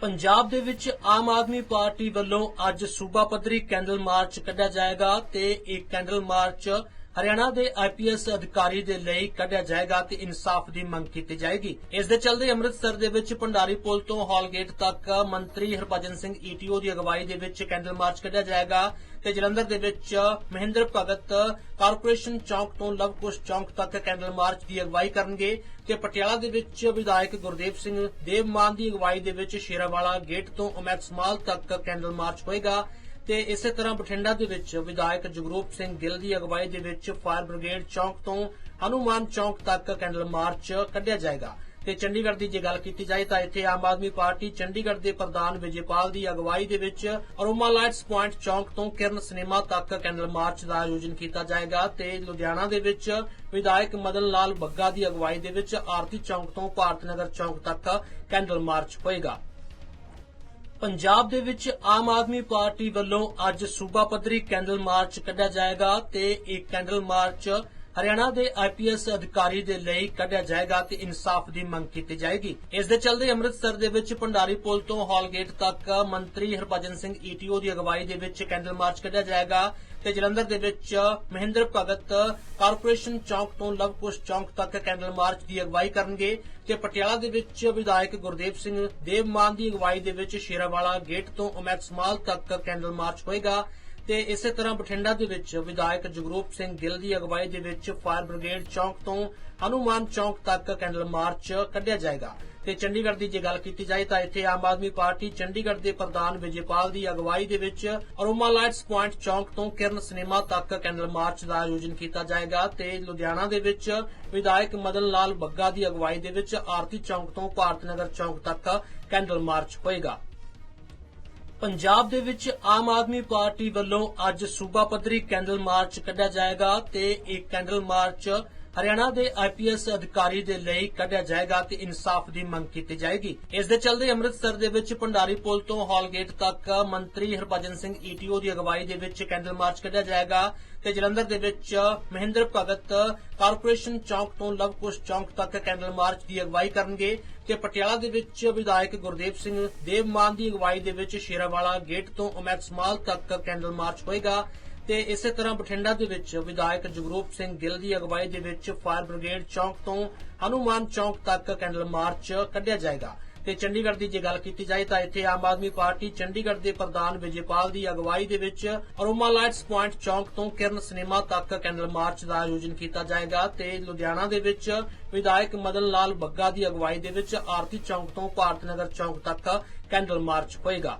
ਪੰਜਾਬ ਦੇ ਵਿੱਚ ਆਮ ਆਦਮੀ ਪਾਰਟੀ ਵੱਲੋਂ ਅੱਜ ਸੂਬਾ ਪੱਧਰੀ ਕੈਂਡਲ ਮਾਰਚ ਕੱਢਿਆ ਜਾਏਗਾ ਤੇ ਇਹ ਕੈਂਡਲ ਮਾਰਚ ਹਰਿਆਣਾ ਦੇ ਆਈਪੀਐਸ ਅਧਿਕਾਰੀ ਦੇ ਲਈ ਕੱਢਿਆ ਜਾਏਗਾ ਤੇ ਇਨਸਾਫ ਦੀ ਮੰਗ ਕੀਤੀ ਜਾਏਗੀ। ਇਸ ਦੇ ਚਲਦੇ ਅੰਮ੍ਰਿਤਸਰ ਦੇ ਵਿੱਚ ਭੰਡਾਰੀ ਪੁਲ ਤੋਂ ਹਾਲਗੇਟ ਤੱਕ ਮੰਤਰੀ ਹਰਭਜਨ ਸਿੰਘ ਈਟੀਓ ਦੀ ਅਗਵਾਈ ਦੇ ਵਿੱਚ ਕੈਂਡਲ ਮਾਰਚ ਕੱਢਿਆ ਜਾਏਗਾ ਤੇ ਜਲੰਧਰ ਦੇ ਵਿੱਚ ਮਹਿੰਦਰ ਭਗਤ ਕਾਰਪੋਰੇਸ਼ਨ ਚੌਕ ਤੋਂ ਲਵਕੁਸ਼ ਚੌਕ ਤੱਕ ਕੈਂਡਲ ਮਾਰਚ ਦੀ ਅਗਵਾਈ ਕਰਨਗੇ ਤੇ ਪਟਿਆਲਾ ਦੇ ਵਿੱਚ ਵਿਧਾਇਕ ਗੁਰਦੇਵ ਸਿੰਘ ਦੇਵਮਾਨ ਦੀ ਅਗਵਾਈ ਦੇ ਵਿੱਚ ਸ਼ੇਰਾਵਾਲਾ ਗੇਟ ਤੋਂ ਉਮੈਕਸ ਮਾਲ ਤੱਕ ਕੈਂਡਲ ਮਾਰਚ ਹੋਏਗਾ ਤੇ ਇਸੇ ਤਰ੍ਹਾਂ ਬਠਿੰਡਾ ਦੇ ਵਿੱਚ ਵਿਧਾਇਕ ਜਗਰੂਪ ਸਿੰਘ ਗਿੱਲ ਦੀ ਅਗਵਾਈ ਦੇ ਵਿੱਚ ਫਾਇਰ ਬ੍ਰਿਗੇਡ ਚੌਂਕ ਤੋਂ ਹਨੂਮਾਨ ਚੌਂਕ ਤੱਕ ਕੈਂਡਲ ਮਾਰਚ ਕੱਢਿਆ ਜਾਏਗਾ। ਤੇ ਚੰਡੀਗੜ੍ਹ ਦੀ ਜੇ ਗੱਲ ਕੀਤੀ ਜਾਏ ਤਾਂ ਇੱਥੇ ਆਮ ਆਦਮੀ ਪਾਰਟੀ ਚੰਡੀਗੜ੍ਹ ਦੇ ਪ੍ਰਧਾਨ ਵਿਜੇਪਾਲ ਦੀ ਅਗਵਾਈ ਦੇ ਵਿੱਚ ਅਰੋਮਾ ਲਾਈਟਸ ਪੁਆਇੰਟ ਚੌਂਕ ਤੋਂ ਕਿਰਨ ਸਿਨੇਮਾ ਤੱਕ ਕੈਂਡਲ ਮਾਰਚ ਦਾ ਆਯੋਜਨ ਕੀਤਾ ਜਾਏਗਾ ਤੇ ਲੁਧਿਆਣਾ ਦੇ ਵਿੱਚ ਵਿਧਾਇਕ ਮਦਨ ਲਾਲ ਬੱਗਾ ਦੀ ਅਗਵਾਈ ਦੇ ਵਿੱਚ ਆਰਤੀ ਚੌਂਕ ਤੋਂ ਭਾਰਤ ਨਗਰ ਚੌਂਕ ਤੱਕ ਕੈਂਡਲ ਮਾਰਚ ਹੋਏਗਾ। ਪੰਜਾਬ ਦੇ ਵਿੱਚ ਆਮ ਆਦਮੀ ਪਾਰਟੀ ਵੱਲੋਂ ਅੱਜ ਸੂਬਾ ਪੱਧਰੀ ਕੈਂਡਲ ਮਾਰਚ ਕੱਢਿਆ ਜਾਏਗਾ ਤੇ ਇਹ ਕੈਂਡਲ ਮਾਰਚ ਹਰਿਆਣਾ ਦੇ ਆਈਪੀਐਸ ਅਧਿਕਾਰੀ ਦੇ ਲਈ ਕੱਢਿਆ ਜਾਏਗਾ ਤੇ ਇਨਸਾਫ ਦੀ ਮੰਗ ਕੀਤੀ ਜਾਏਗੀ। ਇਸ ਦੇ ਚਲਦੇ ਅੰਮ੍ਰਿਤਸਰ ਦੇ ਵਿੱਚ ਭੰਡਾਰੀ ਪੁਲ ਤੋਂ ਹਾਲਗੇਟ ਤੱਕ ਮੰਤਰੀ ਹਰਭਜਨ ਸਿੰਘ ਈਟੀਓ ਦੀ ਅਗਵਾਈ ਦੇ ਵਿੱਚ ਕੈਂਡਲ ਮਾਰਚ ਕੱਢਿਆ ਜਾਏਗਾ ਤੇ ਜਲੰਧਰ ਦੇ ਵਿੱਚ ਮਹਿੰਦਰ ਭਗਤ ਕਾਰਪੋਰੇਸ਼ਨ ਚੌਕ ਤੋਂ ਲਵਕੁਸ਼ ਚੌਕ ਤੱਕ ਕੈਂਡਲ ਮਾਰਚ ਦੀ ਅਗਵਾਈ ਕਰਨਗੇ ਤੇ ਪਟਿਆਲਾ ਦੇ ਵਿੱਚ ਵਿਧਾਇਕ ਗੁਰਦੇਵ ਸਿੰਘ ਦੇਵਮਾਨ ਦੀ ਅਗਵਾਈ ਦੇ ਵਿੱਚ ਸ਼ੇਰਾਵਾਲਾ ਗੇਟ ਤੋਂ ਉਮੈਕਸ ਮਾਲ ਤੱਕ ਕੈਂਡਲ ਮਾਰਚ ਹੋਏਗਾ ਤੇ ਇਸੇ ਤਰ੍ਹਾਂ ਬਠਿੰਡਾ ਦੇ ਵਿੱਚ ਵਿਧਾਇਕ ਜਗਰੂਪ ਸਿੰਘ ਗਿੱਲ ਦੀ ਅਗਵਾਈ ਦੇ ਵਿੱਚ ਫਾਇਰ ਬ੍ਰਿਗੇਡ ਚੌਂਕ ਤੋਂ ਹਨੂਮਾਨ ਚੌਂਕ ਤੱਕ ਕੈਂਡਲ ਮਾਰਚ ਕੱਢਿਆ ਜਾਏਗਾ। ਤੇ ਚੰਡੀਗੜ੍ਹ ਦੀ ਜੇ ਗੱਲ ਕੀਤੀ ਜਾਏ ਤਾਂ ਇੱਥੇ ਆਮ ਆਦਮੀ ਪਾਰਟੀ ਚੰਡੀਗੜ੍ਹ ਦੇ ਪ੍ਰਧਾਨ ਵਿਜੇਪਾਲ ਦੀ ਅਗਵਾਈ ਦੇ ਵਿੱਚ ਅਰੋਮਾ ਲਾਈਟਸ ਪੁਆਇੰਟ ਚੌਂਕ ਤੋਂ ਕਿਰਨ ਸਿਨੇਮਾ ਤੱਕ ਕੈਂਡਲ ਮਾਰਚ ਦਾ ਆਯੋਜਨ ਕੀਤਾ ਜਾਏਗਾ ਤੇ ਲੁਧਿਆਣਾ ਦੇ ਵਿੱਚ ਵਿਧਾਇਕ ਮਦਨ ਲਾਲ ਬੱਗਾ ਦੀ ਅਗਵਾਈ ਦੇ ਵਿੱਚ ਆਰਤੀ ਚੌਂਕ ਤੋਂ ਭਾਰਤ ਨਗਰ ਚੌਂਕ ਤੱਕ ਕੈਂਡਲ ਮਾਰਚ ਹੋਏਗਾ। ਪੰਜਾਬ ਦੇ ਵਿੱਚ ਆਮ ਆਦਮੀ ਪਾਰਟੀ ਵੱਲੋਂ ਅੱਜ ਸੂਬਾ ਪੱਧਰੀ ਕੈਂਡਲ ਮਾਰਚ ਕੱਢਿਆ ਜਾਏਗਾ ਤੇ ਇਹ ਕੈਂਡਲ ਮਾਰਚ ਹਰਿਆਣਾ ਦੇ ਆਈਪੀਐਸ ਅਧਿਕਾਰੀ ਦੇ ਲਈ ਕੱਢਿਆ ਜਾਏਗਾ ਤੇ ਇਨਸਾਫ ਦੀ ਮੰਗ ਕੀਤੀ ਜਾਏਗੀ। ਇਸ ਦੇ ਚਲਦੇ ਅੰਮ੍ਰਿਤਸਰ ਦੇ ਵਿੱਚ ਭੰਡਾਰੀ ਪੁਲ ਤੋਂ ਹਾਲਗੇਟ ਤੱਕ ਮੰਤਰੀ ਹਰਭਜਨ ਸਿੰਘ ਈਟੀਓ ਦੀ ਅਗਵਾਈ ਦੇ ਵਿੱਚ ਕੈਂਡਲ ਮਾਰਚ ਕੱਢਿਆ ਜਾਏਗਾ ਤੇ ਜਲੰਧਰ ਦੇ ਵਿੱਚ ਮਹਿੰਦਰ ਭਗਤ ਕਾਰਪੋਰੇਸ਼ਨ ਚੌਕ ਤੋਂ ਲਵਕੁਸ਼ ਚੌਕ ਤੱਕ ਕੈਂਡਲ ਮਾਰਚ ਦੀ ਅਗਵਾਈ ਕਰਨਗੇ ਤੇ ਪਟਿਆਲਾ ਦੇ ਵਿੱਚ ਵਿਧਾਇਕ ਗੁਰਦੇਵ ਸਿੰਘ ਦੇਵਮਾਨ ਦੀ ਅਗਵਾਈ ਦੇ ਵਿੱਚ ਸ਼ੇਰਾਵਾਲਾ ਗੇਟ ਤੋਂ ਉਮੈਕਸ ਮਾਲ ਤੱਕ ਕੈਂਡਲ ਮਾਰਚ ਹੋਏਗਾ ਤੇ ਇਸੇ ਤਰ੍ਹਾਂ ਬਠਿੰਡਾ ਦੇ ਵਿੱਚ ਵਿਧਾਇਕ ਜਗਰੂਪ ਸਿੰਘ ਗਿੱਲ ਦੀ ਅਗਵਾਈ ਦੇ ਵਿੱਚ ਫਾਇਰ ਬ੍ਰਿਗੇਡ ਚੌਂਕ ਤੋਂ ਹਨੂਮਾਨ ਚੌਂਕ ਤੱਕ ਕੈਂਡਲ ਮਾਰਚ ਕੱਢਿਆ ਜਾਏਗਾ। ਤੇ ਚੰਡੀਗੜ੍ਹ ਦੀ ਜੇ ਗੱਲ ਕੀਤੀ ਜਾਏ ਤਾਂ ਇੱਥੇ ਆਮ ਆਦਮੀ ਪਾਰਟੀ ਚੰਡੀਗੜ੍ਹ ਦੇ ਪ੍ਰਧਾਨ ਵਿਜੇਪਾਲ ਦੀ ਅਗਵਾਈ ਦੇ ਵਿੱਚ ਅਰੋਮਾ ਲਾਈਟਸ ਪੁਆਇੰਟ ਚੌਂਕ ਤੋਂ ਕਿਰਨ ਸਿਨੇਮਾ ਤੱਕ ਕੈਂਡਲ ਮਾਰਚ ਦਾ ਆਯੋਜਨ ਕੀਤਾ ਜਾਏਗਾ ਤੇ ਲੁਧਿਆਣਾ ਦੇ ਵਿੱਚ ਵਿਧਾਇਕ ਮਦਨ ਲਾਲ ਬੱਗਾ ਦੀ ਅਗਵਾਈ ਦੇ ਵਿੱਚ ਆਰਤੀ ਚੌਂਕ ਤੋਂ ਭਾਰਤ ਨਗਰ ਚੌਂਕ ਤੱਕ ਕੈਂਡਲ ਮਾਰਚ ਹੋਏਗਾ।